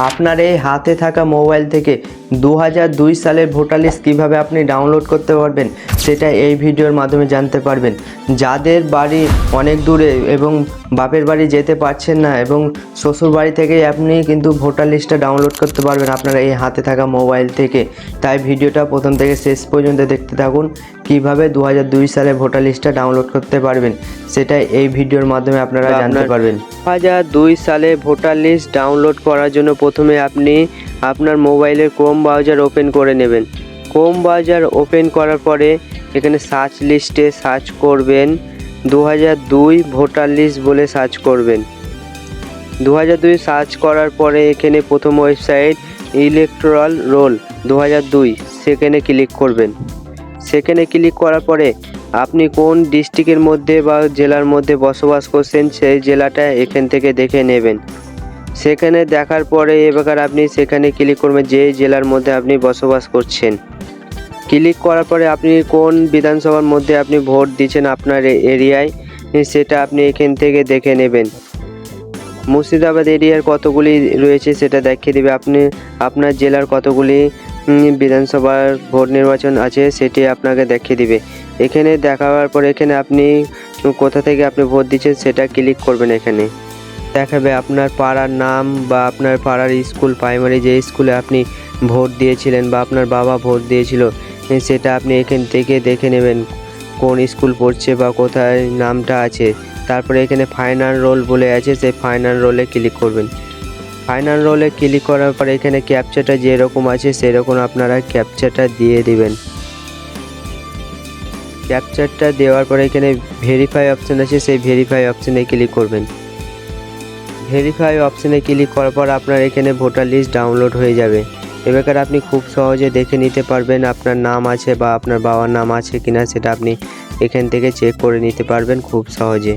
আপনার এই হাতে থাকা মোবাইল থেকে দু দুই সালের ভোটার লিস্ট কীভাবে আপনি ডাউনলোড করতে পারবেন সেটা এই ভিডিওর মাধ্যমে জানতে পারবেন। যাদের বাড়ি অনেক দূরে এবং বাপের বাড়ি যেতে পারছেন না এবং শ্বশুর বাড়ি থেকেই আপনি কিন্তু ভোটার লিস্টটা ডাউনলোড করতে পারবেন আপনার এই হাতে থাকা মোবাইল থেকে। তাই ভিডিওটা প্রথম থেকে শেষ পর্যন্ত দেখতে থাকুন কীভাবে দু দুই সালে ভোটার লিস্টটা ডাউনলোড করতে পারবেন সেটা এই ভিডিওর মাধ্যমে আপনারা জানতে পারবেন। দু হাজার দুই সালে ভোটার লিস্ট ডাউনলোড করার জন্য প্রথমে আপনি আপনার মোবাইলের ক্রোম ব্রাউজার ওপেন করে নেবেন। ক্রোম ব্রাউজার ওপেন করার পরে এখানে সার্চ লিস্টে সার্চ করবেন। দু দুই ভোটার লিস্ট বলে সার্চ করবেন। দু দুই সার্চ করার পরে এখানে প্রথম ওয়েবসাইট ইলেকট্রাল রোল দু দুই। সেখানে ক্লিক করবেন। সেখানে ক্লিক করার পরে আপনি কোন ডিস্ট্রিক্টের মধ্যে বা জেলার মধ্যে বসবাস করছেন সেই জেলাটা এখান থেকে দেখে নেবেন। সেখানে দেখার পরে এবার আপনি সেখানে ক্লিক করবেন, যে জেলার মধ্যে আপনি বসবাস করছেন। ক্লিক করার পরে আপনি কোন বিধানসভার মধ্যে আপনি ভোট দিচ্ছেন আপনার এরিয়ায়, সেটা আপনি এখান থেকে দেখে নেবেন। মুর্শিদাবাদ এরিয়ার কতগুলি রয়েছে সেটা দেখিয়ে দেবে। আপনি, আপনার জেলার কতগুলি বিধানসভার ভোট নির্বাচন আছে সেটি আপনাকে দেখিয়ে দিবে। এখানে দেখাবার পরে এখানে আপনি কোথা থেকে আপনি ভোট দিচ্ছেন সেটা ক্লিক করবেন এখানে। দেখাবে আপনার পাড়ার নাম বা আপনার পাড়ার স্কুল প্রাইমারি যে স্কুলে আপনি ভোট দিয়েছিলেন বা আপনার বাবা ভোট দিয়েছিল সেটা আপনি এখান থেকে দেখে নেবেন কোন স্কুল পড়ছে বা কোথায় নামটা আছে। তারপরে এখানে ফাইনাল রোল বলে আছে, সেই ফাইনাল রোলে ক্লিক করবেন। ফাইনাল রোলে ক্লিক করার পরে এখানে ক্যাপচাটা যেরকম আছে, সেরকম আপনারা ক্যাপচাটা দিয়ে দিবেন। ক্যাপচারটা দেওয়ার পরে এখানে ভেরিফাই অপশান আছে, সেই ভেরিফাই অপশানে ক্লিক করবেন। ভেরিফাই অপশানে ক্লিক করার পর আপনার এখানে ভোটার লিস্ট ডাউনলোড হয়ে যাবে। এবার আপনি খুব সহজে দেখে নিতে পারবেন আপনার নাম আছে বা আপনার বাবার নাম আছে কিনা সেটা আপনি এখান থেকে চেক করে নিতে পারবেন খুব সহজে।